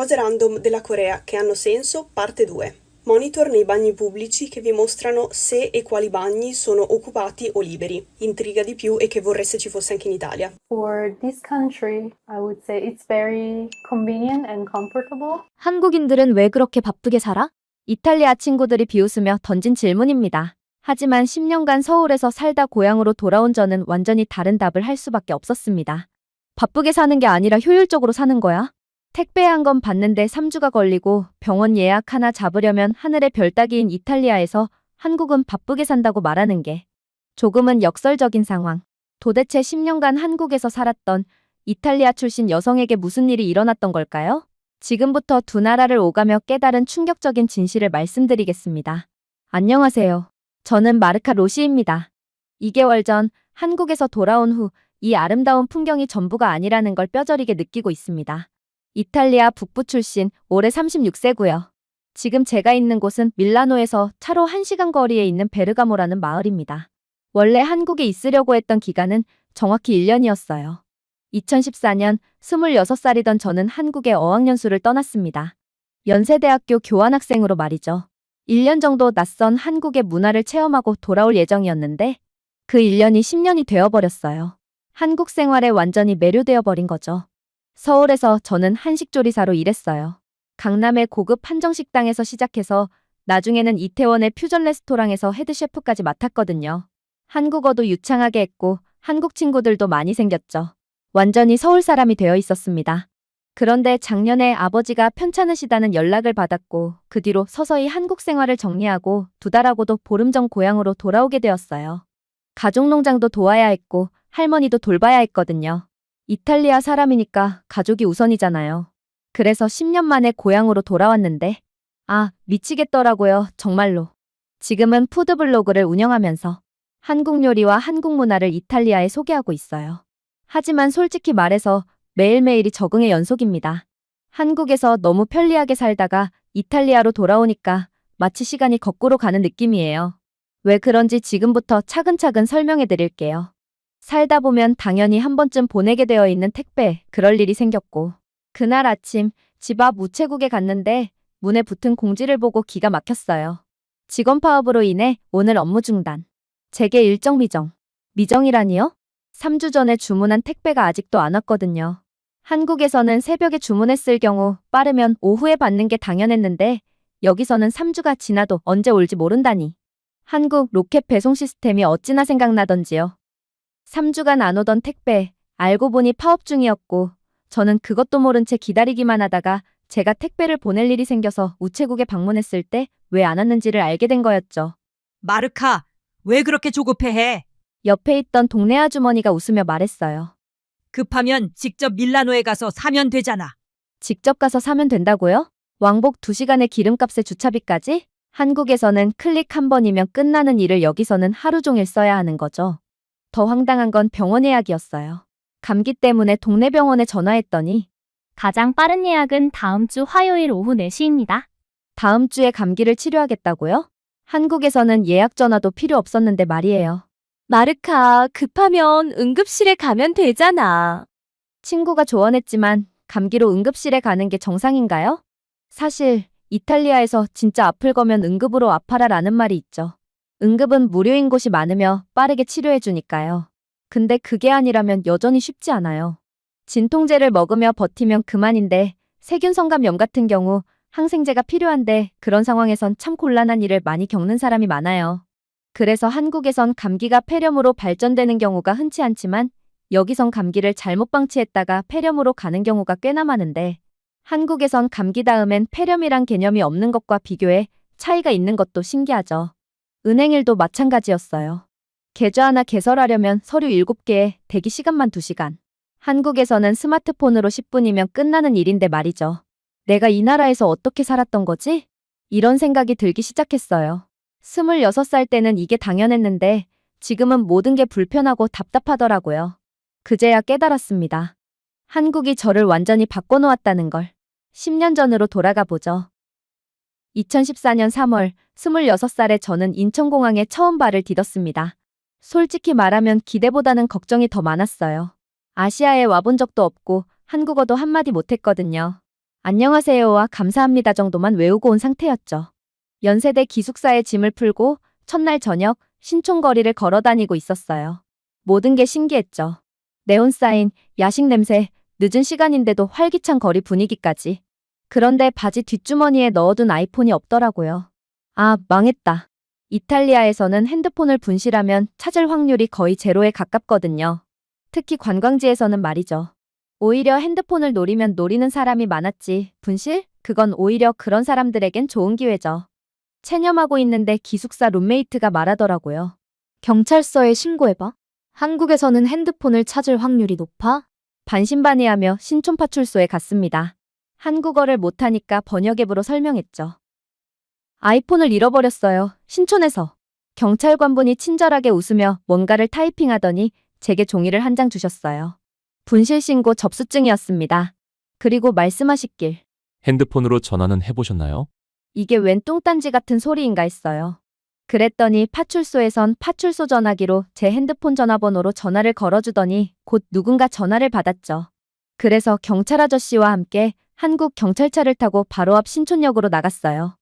Cose random della Corea che hanno senso, parte 2. Monitor nei bagni pubblici che vi mostrano se e quali bagni sono occupati o liberi. Intriga di più e che vorreste ci fosse anche in Italia. For this country, I would say it's very convenient and comfortable. 한국인들은 왜 그렇게 바쁘게 살아? 이탈리아 친구들이 비웃으며 던진 질문입니다. 하지만 10년간 서울에서 살다 고향으로 돌아온 저는 완전히 다른 답을 할 수밖에 없었습니다. 바쁘게 사는 게 아니라 효율적으로 사는 거야? 택배 한 건 받는데 3주가 걸리고 병원 예약 하나 잡으려면 하늘의 별 따기인 이탈리아에서 한국은 바쁘게 산다고 말하는 게 조금은 역설적인 상황. 도대체 10년간 한국에서 살았던 이탈리아 출신 여성에게 무슨 일이 일어났던 걸까요? 지금부터 두 나라를 오가며 깨달은 충격적인 진실을 말씀드리겠습니다. 안녕하세요. 저는 마르카 로시입니다. 2개월 전 한국에서 돌아온 후 이 아름다운 풍경이 전부가 아니라는 걸 뼈저리게 느끼고 있습니다. 이탈리아 북부 출신, 올해 36세고요. 지금 제가 있는 곳은 밀라노에서 차로 1시간 거리에 있는 베르가모라는 마을입니다. 원래 한국에 있으려고 했던 기간은 정확히 1년이었어요. 2014년 26살이던 저는 한국의 어학연수를 떠났습니다. 연세대학교 교환학생으로 말이죠. 1년 정도 낯선 한국의 문화를 체험하고 돌아올 예정이었는데 그 1년이 10년이 되어버렸어요. 한국 생활에 완전히 매료되어 버린 거죠. 서울에서 저는 한식조리사로 일했어요. 강남의 고급 한정식당에서 시작해서 나중에는 이태원의 퓨전 레스토랑에서 헤드셰프까지 맡았거든요. 한국어도 유창하게 했고 한국 친구들도 많이 생겼죠. 완전히 서울 사람이 되어 있었습니다. 그런데 작년에 아버지가 편찮으시다는 연락을 받았고 그 뒤로 서서히 한국 생활을 정리하고 두 달하고도 보름 전 고향으로 돌아오게 되었어요. 가족 농장도 도와야 했고 할머니도 돌봐야 했거든요. 이탈리아 사람이니까 가족이 우선이잖아요. 그래서 10년 만에 고향으로 돌아왔는데 아, 미치겠더라고요. 정말로. 지금은 푸드블로그를 운영하면서 한국 요리와 한국 문화를 이탈리아에 소개하고 있어요. 하지만 솔직히 말해서 매일매일이 적응의 연속입니다. 한국에서 너무 편리하게 살다가 이탈리아로 돌아오니까 마치 시간이 거꾸로 가는 느낌이에요. 왜 그런지 지금부터 차근차근 설명해 드릴게요. 살다 보면 당연히 한 번쯤 보내게 되어 있는 택배, 그럴 일이 생겼고. 그날 아침 집 앞 우체국에 갔는데 문에 붙은 공지를 보고 기가 막혔어요. 직원 파업으로 인해 오늘 업무 중단. 제게 일정 미정. 미정이라니요? 3주 전에 주문한 택배가 아직도 안 왔거든요. 한국에서는 새벽에 주문했을 경우 빠르면 오후에 받는 게 당연했는데 여기서는 3주가 지나도 언제 올지 모른다니. 한국 로켓 배송 시스템이 어찌나 생각나던지요. 3주간 안 오던 택배, 알고 보니 파업 중이었고 저는 그것도 모른 채 기다리기만 하다가 제가 택배를 보낼 일이 생겨서 우체국에 방문했을 때 왜 안 왔는지를 알게 된 거였죠. 마르카, 왜 그렇게 조급해해? 옆에 있던 동네 아주머니가 웃으며 말했어요. 급하면 직접 밀라노에 가서 사면 되잖아. 직접 가서 사면 된다고요? 왕복 2시간의 기름값에 주차비까지? 한국에서는 클릭 한 번이면 끝나는 일을 여기서는 하루 종일 써야 하는 거죠. 더 황당한 건 병원 예약이었어요. 감기 때문에 동네 병원에 전화했더니 가장 빠른 예약은 다음 주 화요일 오후 4시입니다. 다음 주에 감기를 치료하겠다고요? 한국에서는 예약 전화도 필요 없었는데 말이에요. 마르카, 급하면 응급실에 가면 되잖아. 친구가 조언했지만 감기로 응급실에 가는 게 정상인가요? 사실 이탈리아에서 진짜 아플 거면 응급으로 아파라라는 말이 있죠. 응급은 무료인 곳이 많으며 빠르게 치료해 주니까요. 근데 그게 아니라면 여전히 쉽지 않아요. 진통제를 먹으며 버티면 그만인데 세균 성감염 같은 경우 항생제가 필요한데 그런 상황에선 참 곤란한 일을 많이 겪는 사람이 많아요. 그래서 한국에선 감기가 폐렴으로 발전되는 경우가 흔치 않지만 여기선 감기를 잘못 방치했다가 폐렴으로 가는 경우가 꽤나 많은데 한국에선 감기 다음엔 폐렴이란 개념이 없는 것과 비교해 차이가 있는 것도 신기하죠. 은행일도 마찬가지였어요. 계좌 하나 개설하려면 서류 7개에 대기 시간만 2시간. 한국에서는 스마트폰으로 10분이면 끝나는 일인데 말이죠. 내가 이 나라에서 어떻게 살았던 거지? 이런 생각이 들기 시작했어요. 26살 때는 이게 당연했는데 지금은 모든 게 불편하고 답답하더라고요. 그제야 깨달았습니다. 한국이 저를 완전히 바꿔놓았다는 걸. 10년 전으로 돌아가 보죠. 2014년 3월 26살에 저는 인천공항에 처음 발을 디뎠습니다. 솔직히 말하면 기대보다는 걱정이 더 많았어요. 아시아에 와본 적도 없고 한국어도 한마디 못했거든요. 안녕하세요와 감사합니다 정도만 외우고 온 상태였죠. 연세대 기숙사에 짐을 풀고 첫날 저녁 신촌거리를 걸어 다니고 있었어요. 모든 게 신기했죠. 네온사인, 야식 냄새, 늦은 시간인데도 활기찬 거리 분위기까지. 그런데 바지 뒷주머니에 넣어둔 아이폰이 없더라고요. 아, 망했다. 이탈리아에서는 핸드폰을 분실하면 찾을 확률이 거의 제로에 가깝거든요. 특히 관광지에서는 말이죠. 오히려 핸드폰을 노리면 노리는 사람이 많았지. 분실? 그건 오히려 그런 사람들에겐 좋은 기회죠. 체념하고 있는데 기숙사 룸메이트가 말하더라고요. 경찰서에 신고해봐. 한국에서는 핸드폰을 찾을 확률이 높아? 반신반의하며 신촌파출소에 갔습니다. 한국어를 못하니까 번역 앱으로 설명했죠. 아이폰을 잃어버렸어요. 신촌에서. 경찰관분이 친절하게 웃으며 뭔가를 타이핑하더니 제게 종이를 한 장 주셨어요. 분실 신고 접수증이었습니다. 그리고 말씀하시길. 핸드폰으로 전화는 해보셨나요? 이게 웬 뚱딴지 같은 소리인가 했어요. 그랬더니 파출소에선 파출소 전화기로 제 핸드폰 전화번호로 전화를 걸어주더니 곧 누군가 전화를 받았죠. 그래서 경찰 아저씨와 함께 한국 경찰차를 타고 바로 앞 신촌역으로 나갔어요.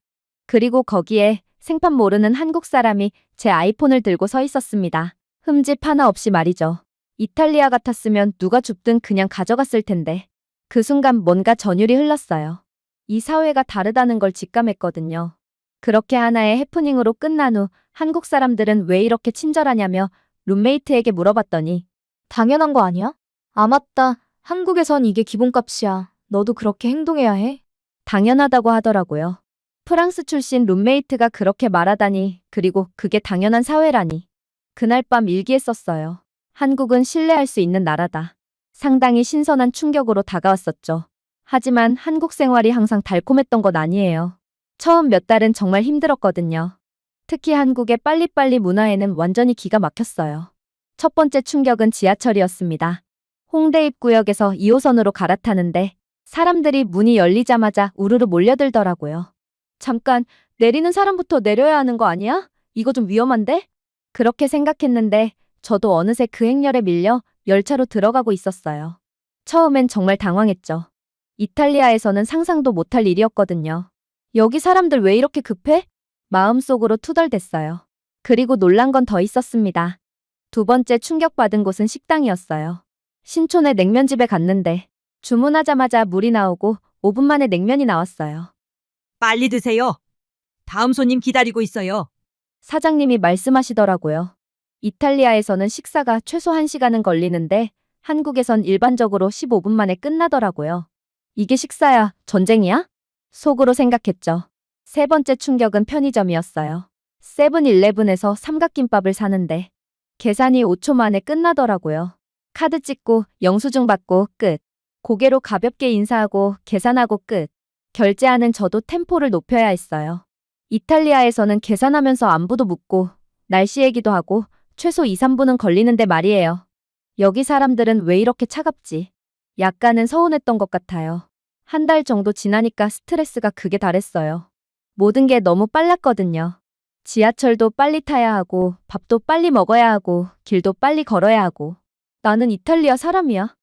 그리고 거기에 생판 모르는 한국 사람이 제 아이폰을 들고 서 있었습니다. 흠집 하나 없이 말이죠. 이탈리아 같았으면 누가 줍든 그냥 가져갔을 텐데. 그 순간 뭔가 전율이 흘렀어요. 이 사회가 다르다는 걸 직감했거든요. 그렇게 하나의 해프닝으로 끝난 후 한국 사람들은 왜 이렇게 친절하냐며 룸메이트에게 물어봤더니 당연한 거 아니야? 아 맞다. 한국에선 이게 기본값이야. 너도 그렇게 행동해야 해? 당연하다고 하더라고요. 프랑스 출신 룸메이트가 그렇게 말하다니 그리고 그게 당연한 사회라니. 그날 밤 일기에 썼어요. 한국은 신뢰할 수 있는 나라다. 상당히 신선한 충격으로 다가왔었죠. 하지만 한국 생활이 항상 달콤했던 건 아니에요. 처음 몇 달은 정말 힘들었거든요. 특히 한국의 빨리빨리 문화에는 완전히 기가 막혔어요. 첫 번째 충격은 지하철이었습니다. 홍대 입구역에서 2호선으로 갈아타는데 사람들이 문이 열리자마자 우르르 몰려들더라고요. 잠깐, 내리는 사람부터 내려야 하는 거 아니야? 이거 좀 위험한데? 그렇게 생각했는데 저도 어느새 그 행렬에 밀려 열차로 들어가고 있었어요. 처음엔 정말 당황했죠. 이탈리아에서는 상상도 못할 일이었거든요. 여기 사람들 왜 이렇게 급해? 마음속으로 투덜댔어요. 그리고 놀란 건 더 있었습니다. 두 번째 충격받은 곳은 식당이었어요. 신촌의 냉면집에 갔는데 주문하자마자 물이 나오고 5분 만에 냉면이 나왔어요. 빨리 드세요. 다음 손님 기다리고 있어요. 사장님이 말씀하시더라고요. 이탈리아에서는 식사가 최소 1시간은 걸리는데 한국에선 일반적으로 15분 만에 끝나더라고요. 이게 식사야, 전쟁이야? 속으로 생각했죠. 세 번째 충격은 편의점이었어요. 세븐일레븐에서 삼각김밥을 사는데 계산이 5초 만에 끝나더라고요. 카드 찍고 영수증 받고 끝. 고개로 가볍게 인사하고 계산하고 끝. 결제하는 저도 템포를 높여야 했어요. 이탈리아에서는 계산하면서 안부도 묻고 날씨 얘기도 하고 최소 2, 3분은 걸리는데 말이에요. 여기 사람들은 왜 이렇게 차갑지? 약간은 서운했던 것 같아요. 한 달 정도 지나니까 스트레스가 극에 달했어요. 모든 게 너무 빨랐거든요. 지하철도 빨리 타야 하고, 밥도 빨리 먹어야 하고, 길도 빨리 걸어야 하고. 나는 이탈리아 사람이야.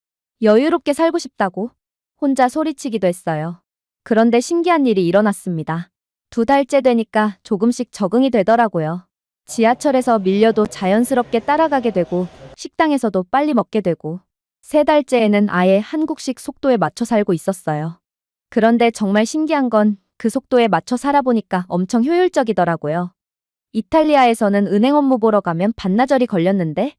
여유롭게 살고 싶다고. 혼자 소리치기도 했어요. 그런데 신기한 일이 일어났습니다. 두 달째 되니까 조금씩 적응이 되더라고요. 지하철에서 밀려도 자연스럽게 따라가게 되고, 식당에서도 빨리 먹게 되고, 세 달째에는 아예 한국식 속도에 맞춰 살고 있었어요. 그런데 정말 신기한 건 그 속도에 맞춰 살아보니까 엄청 효율적이더라고요. 이탈리아에서는 은행 업무 보러 가면 반나절이 걸렸는데,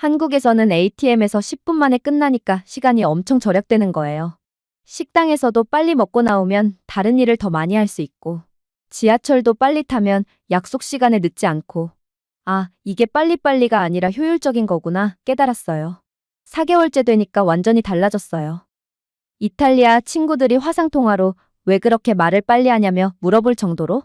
한국에서는 ATM에서 10분 만에 끝나니까 시간이 엄청 절약되는 거예요. 식당에서도 빨리 먹고 나오면 다른 일을 더 많이 할 수 있고, 지하철도 빨리 타면 약속 시간에 늦지 않고, 아, 이게 빨리빨리가 아니라 효율적인 거구나 깨달았어요. 4개월째 되니까 완전히 달라졌어요. 이탈리아 친구들이 화상통화로 왜 그렇게 말을 빨리 하냐며 물어볼 정도로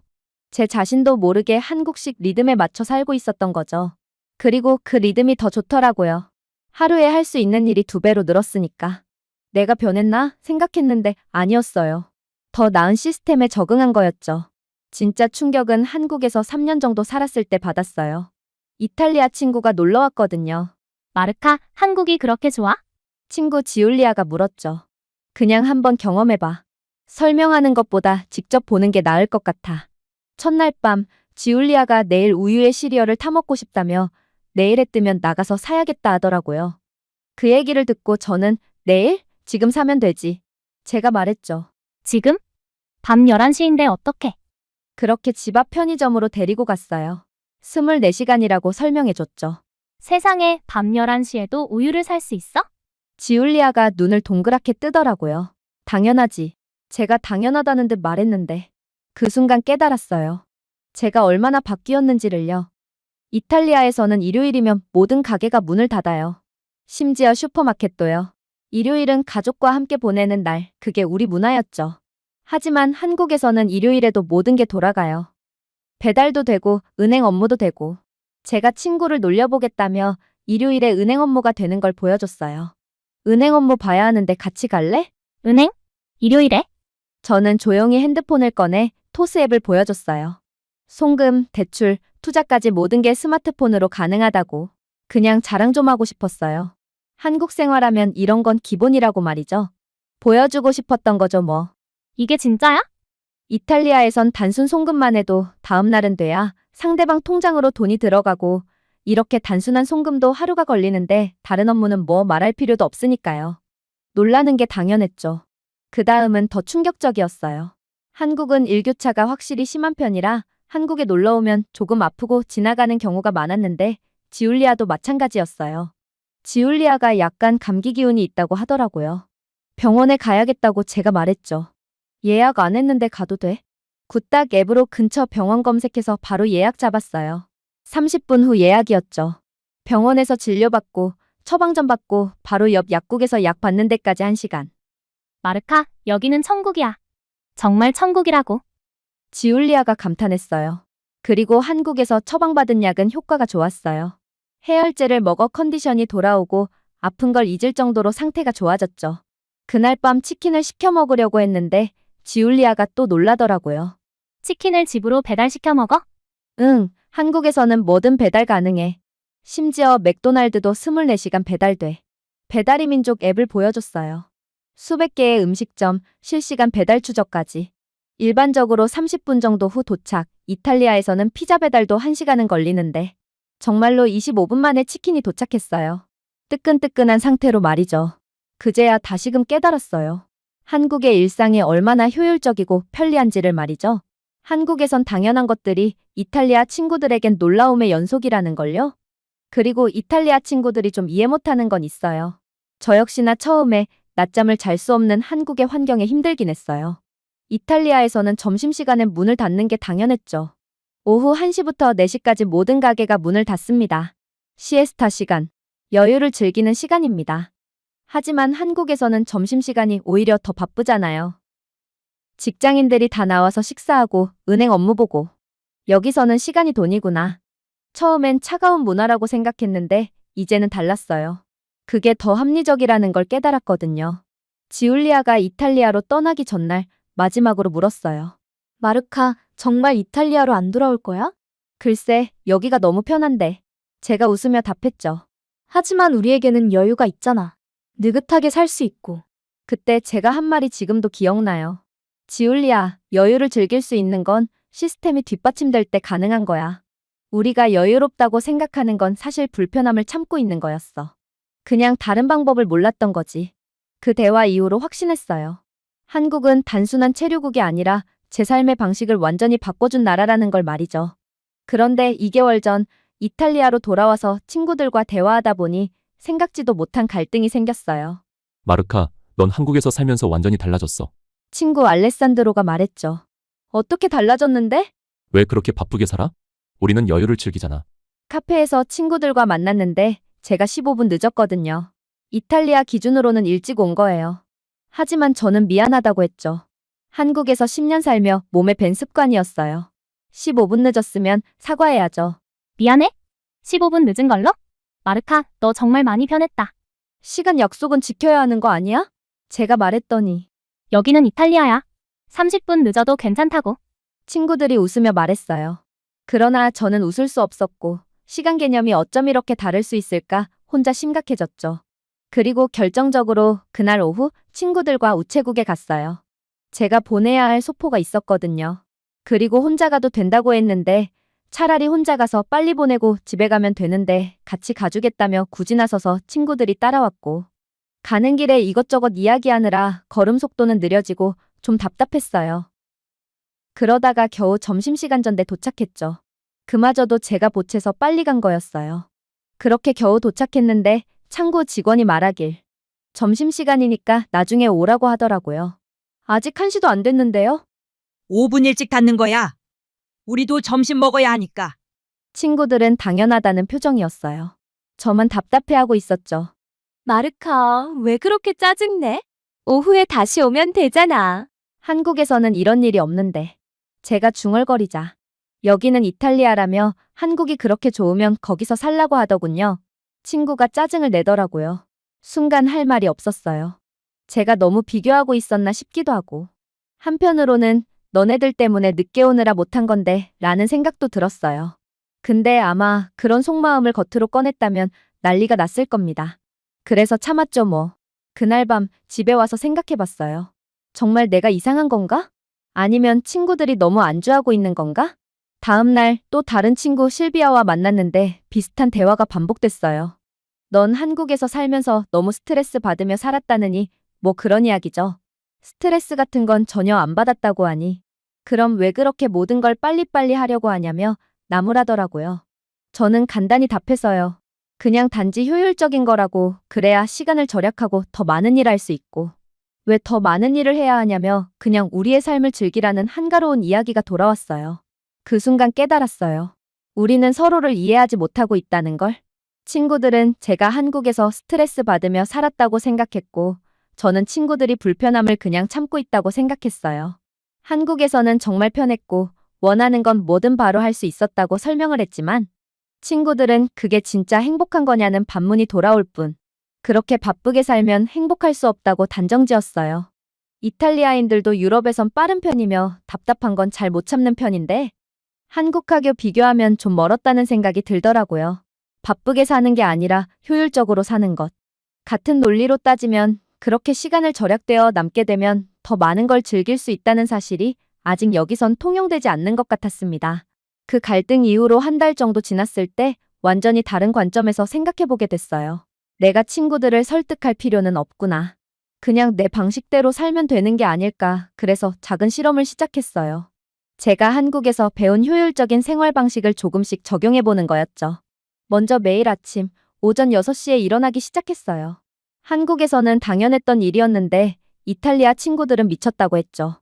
제 자신도 모르게 한국식 리듬에 맞춰 살고 있었던 거죠. 그리고 그 리듬이 더 좋더라고요. 하루에 할 수 있는 일이 두 배로 늘었으니까. 내가 변했나 생각했는데 아니었어요. 더 나은 시스템에 적응한 거였죠. 진짜 충격은 한국에서 3년 정도 살았을 때 받았어요. 이탈리아 친구가 놀러 왔거든요. 마르카, 한국이 그렇게 좋아? 친구 지울리아가 물었죠. 그냥 한번 경험해봐. 설명하는 것보다 직접 보는 게 나을 것 같아. 첫날 밤, 지울리아가 내일 우유에 시리얼을 타먹고 싶다며 내일에 뜨면 나가서 사야겠다 하더라고요. 그 얘기를 듣고 저는 내일? 지금 사면 되지. 제가 말했죠. 지금? 밤 11시인데 어떡해? 그렇게 집 앞 편의점으로 데리고 갔어요. 24시간이라고 설명해줬죠. 세상에 밤 11시에도 우유를 살 수 있어? 지울리아가 눈을 동그랗게 뜨더라고요. 당연하지. 제가 당연하다는 듯 말했는데 그 순간 깨달았어요. 제가 얼마나 바뀌었는지를요. 이탈리아에서는 일요일이면 모든 가게가 문을 닫아요. 심지어 슈퍼마켓도요. 일요일은 가족과 함께 보내는 날, 그게 우리 문화였죠. 하지만 한국에서는 일요일에도 모든 게 돌아가요. 배달도 되고, 은행 업무도 되고. 제가 친구를 놀려보겠다며 일요일에 은행 업무가 되는 걸 보여줬어요. 은행 업무 봐야 하는데 같이 갈래? 은행? 일요일에? 저는 조용히 핸드폰을 꺼내 토스 앱을 보여줬어요. 송금, 대출, 투자까지 모든 게 스마트폰으로 가능하다고. 그냥 자랑 좀 하고 싶었어요. 한국 생활하면 이런 건 기본이라고 말이죠. 보여주고 싶었던 거죠, 뭐. 이게 진짜야? 이탈리아에선 단순 송금만 해도 다음 날은 돼야 상대방 통장으로 돈이 들어가고 이렇게 단순한 송금도 하루가 걸리는데 다른 업무는 뭐 말할 필요도 없으니까요. 놀라는 게 당연했죠. 그 다음은 더 충격적이었어요. 한국은 일교차가 확실히 심한 편이라 한국에 놀러 오면 조금 아프고 지나가는 경우가 많았는데 지울리아도 마찬가지였어요. 지울리아가 약간 감기 기운이 있다고 하더라고요. 병원에 가야겠다고 제가 말했죠. 예약 안 했는데 가도 돼? 굿딱 앱으로 근처 병원 검색해서 바로 예약 잡았어요. 30분 후 예약이었죠. 병원에서 진료받고 처방전 받고 바로 옆 약국에서 약 받는 데까지 1시간. 마르카, 여기는 천국이야. 정말 천국이라고. 지울리아가 감탄했어요. 그리고 한국에서 처방받은 약은 효과가 좋았어요. 해열제를 먹어 컨디션이 돌아오고 아픈 걸 잊을 정도로 상태가 좋아졌죠. 그날 밤 치킨을 시켜 먹으려고 했는데 지울리아가 또 놀라더라고요. 치킨을 집으로 배달시켜 먹어? 응, 한국에서는 뭐든 배달 가능해. 심지어 맥도날드도 24시간 배달돼. 배달의 민족 앱을 보여줬어요. 수백 개의 음식점, 실시간 배달 추적까지. 일반적으로 30분 정도 후 도착, 이탈리아에서는 피자 배달도 1시간은 걸리는데 정말로 25분 만에 치킨이 도착했어요. 뜨끈뜨끈한 상태로 말이죠. 그제야 다시금 깨달았어요. 한국의 일상이 얼마나 효율적이고 편리한지를 말이죠. 한국에선 당연한 것들이 이탈리아 친구들에겐 놀라움의 연속이라는 걸요. 그리고 이탈리아 친구들이 좀 이해 못하는 건 있어요. 저 역시나 처음에 낮잠을 잘 수 없는 한국의 환경에 힘들긴 했어요. 이탈리아에서는 점심시간엔 문을 닫는 게 당연했죠. 오후 1시부터 4시까지 모든 가게가 문을 닫습니다. 시에스타 시간, 여유를 즐기는 시간입니다. 하지만 한국에서는 점심시간이 오히려 더 바쁘잖아요. 직장인들이 다 나와서 식사하고 은행 업무 보고. 여기서는 시간이 돈이구나. 처음엔 차가운 문화라고 생각했는데 이제는 달랐어요. 그게 더 합리적이라는 걸 깨달았거든요. 지울리아가 이탈리아로 떠나기 전날 마지막으로 물었어요. 마르카, 정말 이탈리아로 안 돌아올 거야? 글쎄, 여기가 너무 편한데. 제가 웃으며 답했죠. 하지만 우리에게는 여유가 있잖아. 느긋하게 살 수 있고. 그때 제가 한 말이 지금도 기억나요. 지울리아, 여유를 즐길 수 있는 건 시스템이 뒷받침될 때 가능한 거야. 우리가 여유롭다고 생각하는 건 사실 불편함을 참고 있는 거였어. 그냥 다른 방법을 몰랐던 거지. 그 대화 이후로 확신했어요. 한국은 단순한 체류국이 아니라 제 삶의 방식을 완전히 바꿔준 나라라는 걸 말이죠. 그런데 2개월 전 이탈리아로 돌아와서 친구들과 대화하다 보니 생각지도 못한 갈등이 생겼어요. 마르카, 넌 한국에서 살면서 완전히 달라졌어. 친구 알레산드로가 말했죠. 어떻게 달라졌는데? 왜 그렇게 바쁘게 살아? 우리는 여유를 즐기잖아. 카페에서 친구들과 만났는데 제가 15분 늦었거든요. 이탈리아 기준으로는 일찍 온 거예요. 하지만 저는 미안하다고 했죠. 한국에서 10년 살며 몸에 밴 습관이었어요. 15분 늦었으면 사과해야죠. 미안해? 15분 늦은 걸로? 마르카, 너 정말 많이 변했다. 시간 약속은 지켜야 하는 거 아니야? 제가 말했더니 여기는 이탈리아야. 30분 늦어도 괜찮다고. 친구들이 웃으며 말했어요. 그러나 저는 웃을 수 없었고 시간 개념이 어쩜 이렇게 다를 수 있을까 혼자 심각해졌죠. 그리고 결정적으로 그날 오후 친구들과 우체국에 갔어요. 제가 보내야 할 소포가 있었거든요. 그리고 혼자 가도 된다고 했는데 차라리 혼자 가서 빨리 보내고 집에 가면 되는데 같이 가주겠다며 굳이 나서서 친구들이 따라왔고 가는 길에 이것저것 이야기하느라 걸음 속도는 느려지고 좀 답답했어요. 그러다가 겨우 점심시간 전대 도착했죠. 그마저도 제가 보채서 빨리 간 거였어요. 그렇게 겨우 도착했는데 창구 직원이 말하길. 점심시간이니까 나중에 오라고 하더라고요. 아직 1시도 안 됐는데요? 5분 일찍 닫는 거야. 우리도 점심 먹어야 하니까. 친구들은 당연하다는 표정이었어요. 저만 답답해하고 있었죠. 마르카, 왜 그렇게 짜증내? 오후에 다시 오면 되잖아. 한국에서는 이런 일이 없는데. 제가 중얼거리자. 여기는 이탈리아라며 한국이 그렇게 좋으면 거기서 살라고 하더군요. 친구가 짜증을 내더라고요. 순간 할 말이 없었어요. 제가 너무 비교하고 있었나 싶기도 하고. 한편으로는 너네들 때문에 늦게 오느라 못한 건데 라는 생각도 들었어요. 근데 아마 그런 속마음을 겉으로 꺼냈다면 난리가 났을 겁니다. 그래서 참았죠 뭐. 그날 밤 집에 와서 생각해봤어요. 정말 내가 이상한 건가? 아니면 친구들이 너무 안주하고 있는 건가? 다음 날 또 다른 친구 실비아와 만났는데 비슷한 대화가 반복됐어요. 넌 한국에서 살면서 너무 스트레스 받으며 살았다느니 뭐 그런 이야기죠. 스트레스 같은 건 전혀 안 받았다고 하니 그럼 왜 그렇게 모든 걸 빨리빨리 하려고 하냐며 나무라더라고요. 저는 간단히 답해서요. 그냥 단지 효율적인 거라고 그래야 시간을 절약하고 더 많은 일 할 수 있고 왜 더 많은 일을 해야 하냐며 그냥 우리의 삶을 즐기라는 한가로운 이야기가 돌아왔어요. 그 순간 깨달았어요. 우리는 서로를 이해하지 못하고 있다는 걸. 친구들은 제가 한국에서 스트레스 받으며 살았다고 생각했고 저는 친구들이 불편함을 그냥 참고 있다고 생각했어요. 한국에서는 정말 편했고 원하는 건 뭐든 바로 할 수 있었다고 설명을 했지만 친구들은 그게 진짜 행복한 거냐는 반문이 돌아올 뿐 그렇게 바쁘게 살면 행복할 수 없다고 단정 지었어요. 이탈리아인들도 유럽에선 빠른 편이며 답답한 건 잘 못 참는 편인데 한국하고 비교하면 좀 멀었다는 생각이 들더라고요. 바쁘게 사는 게 아니라 효율적으로 사는 것. 같은 논리로 따지면 그렇게 시간을 절약되어 남게 되면 더 많은 걸 즐길 수 있다는 사실이 아직 여기선 통용되지 않는 것 같았습니다. 그 갈등 이후로 한 달 정도 지났을 때 완전히 다른 관점에서 생각해보게 됐어요. 내가 친구들을 설득할 필요는 없구나. 그냥 내 방식대로 살면 되는 게 아닐까. 그래서 작은 실험을 시작했어요. 제가 한국에서 배운 효율적인 생활 방식을 조금씩 적용해보는 거였죠. 먼저 매일 아침 오전 6시에 일어나기 시작했어요. 한국에서는 당연했던 일이었는데 이탈리아 친구들은 미쳤다고 했죠.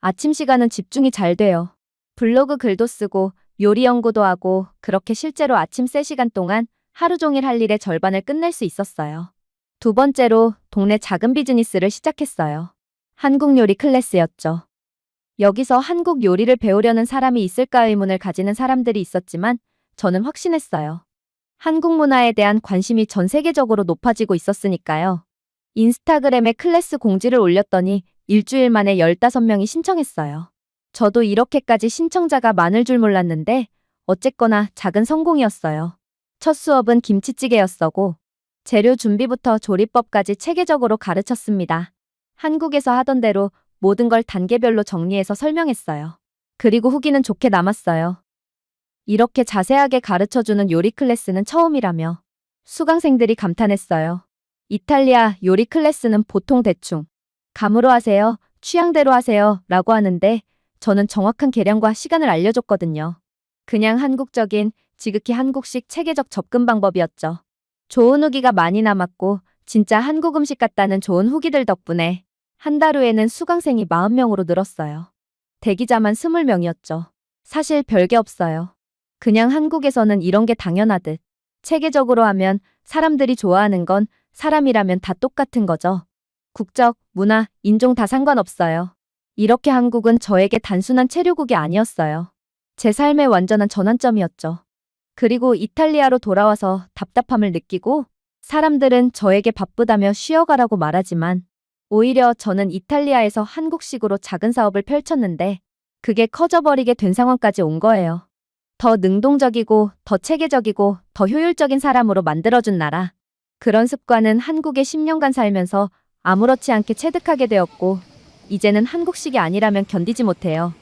아침 시간은 집중이 잘 돼요. 블로그 글도 쓰고 요리 연구도 하고 그렇게 실제로 아침 3시간 동안 하루 종일 할 일의 절반을 끝낼 수 있었어요. 두 번째로 동네 작은 비즈니스를 시작했어요. 한국 요리 클래스였죠. 여기서 한국 요리를 배우려는 사람이 있을까 의문을 가지는 사람들이 있었지만 저는 확신했어요. 한국 문화에 대한 관심이 전 세계적으로 높아지고 있었으니까요. 인스타그램에 클래스 공지를 올렸더니 일주일 만에 15명이 신청했어요. 저도 이렇게까지 신청자가 많을 줄 몰랐는데 어쨌거나 작은 성공이었어요. 첫 수업은 김치찌개였어고 재료 준비부터 조리법까지 체계적으로 가르쳤습니다. 한국에서 하던 대로 모든 걸 단계별로 정리해서 설명했어요. 그리고 후기는 좋게 남았어요. 이렇게 자세하게 가르쳐주는 요리 클래스는 처음이라며 수강생들이 감탄했어요. 이탈리아 요리 클래스는 보통 대충 감으로 하세요, 취향대로 하세요 라고 하는데 저는 정확한 계량과 시간을 알려줬거든요. 그냥 한국적인 지극히 한국식 체계적 접근 방법이었죠. 좋은 후기가 많이 남았고 진짜 한국 음식 같다는 좋은 후기들 덕분에 한 달 후에는 수강생이 40명으로 늘었어요. 대기자만 20명이었죠. 사실 별게 없어요. 그냥 한국에서는 이런 게 당연하듯 체계적으로 하면 사람들이 좋아하는 건 사람이라면 다 똑같은 거죠. 국적, 문화, 인종 다 상관없어요. 이렇게 한국은 저에게 단순한 체류국이 아니었어요. 제 삶의 완전한 전환점이었죠. 그리고 이탈리아로 돌아와서 답답함을 느끼고 사람들은 저에게 바쁘다며 쉬어가라고 말하지만 오히려 저는 이탈리아에서 한국식으로 작은 사업을 펼쳤는데 그게 커져버리게 된 상황까지 온 거예요. 더 능동적이고 더 체계적이고 더 효율적인 사람으로 만들어준 나라. 그런 습관은 한국에 10년간 살면서 아무렇지 않게 체득하게 되었고 이제는 한국식이 아니라면 견디지 못해요.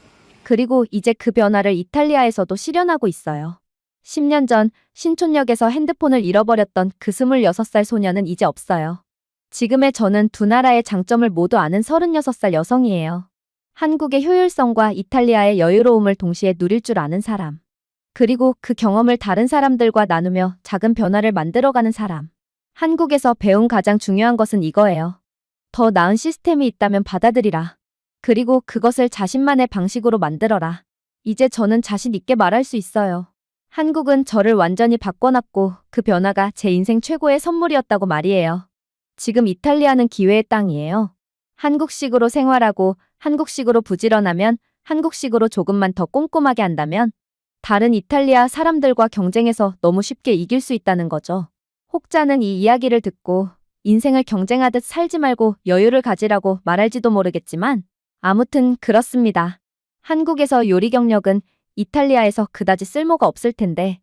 그리고 이제 그 변화를 이탈리아에서도 실현하고 있어요. 10년 전 신촌역에서 핸드폰을 잃어버렸던 그 26살 소녀는 이제 없어요. 지금의 저는 두 나라의 장점을 모두 아는 36살 여성이에요. 한국의 효율성과 이탈리아의 여유로움을 동시에 누릴 줄 아는 사람. 그리고 그 경험을 다른 사람들과 나누며 작은 변화를 만들어가는 사람. 한국에서 배운 가장 중요한 것은 이거예요. 더 나은 시스템이 있다면 받아들이라. 그리고 그것을 자신만의 방식으로 만들어라. 이제 저는 자신 있게 말할 수 있어요. 한국은 저를 완전히 바꿔놨고 그 변화가 제 인생 최고의 선물이었다고 말이에요. 지금 이탈리아는 기회의 땅이에요. 한국식으로 생활하고 한국식으로 부지런하면 한국식으로 조금만 더 꼼꼼하게 한다면 다른 이탈리아 사람들과 경쟁해서 너무 쉽게 이길 수 있다는 거죠. 혹자는 이 이야기를 듣고 인생을 경쟁하듯 살지 말고 여유를 가지라고 말할지도 모르겠지만 아무튼 그렇습니다. 한국에서 요리 경력은 이탈리아에서 그다지 쓸모가 없을 텐데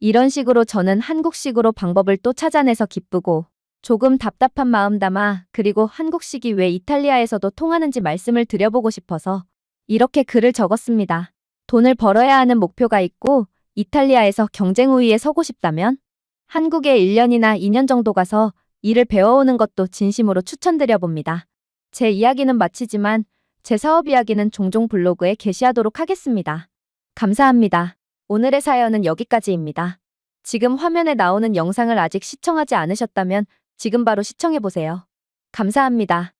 이런 식으로 저는 한국식으로 방법을 또 찾아내서 기쁘고 조금 답답한 마음 담아 그리고 한국식이 왜 이탈리아에서도 통하는지 말씀을 드려보고 싶어서 이렇게 글을 적었습니다. 돈을 벌어야 하는 목표가 있고 이탈리아에서 경쟁 우위에 서고 싶다면 한국에 1년이나 2년 정도 가서 일을 배워오는 것도 진심으로 추천드려 봅니다. 제 이야기는 마치지만 제 사업 이야기는 종종 블로그에 게시하도록 하겠습니다. 감사합니다. 오늘의 사연은 여기까지입니다. 지금 화면에 나오는 영상을 아직 시청하지 않으셨다면 지금 바로 시청해 보세요. 감사합니다.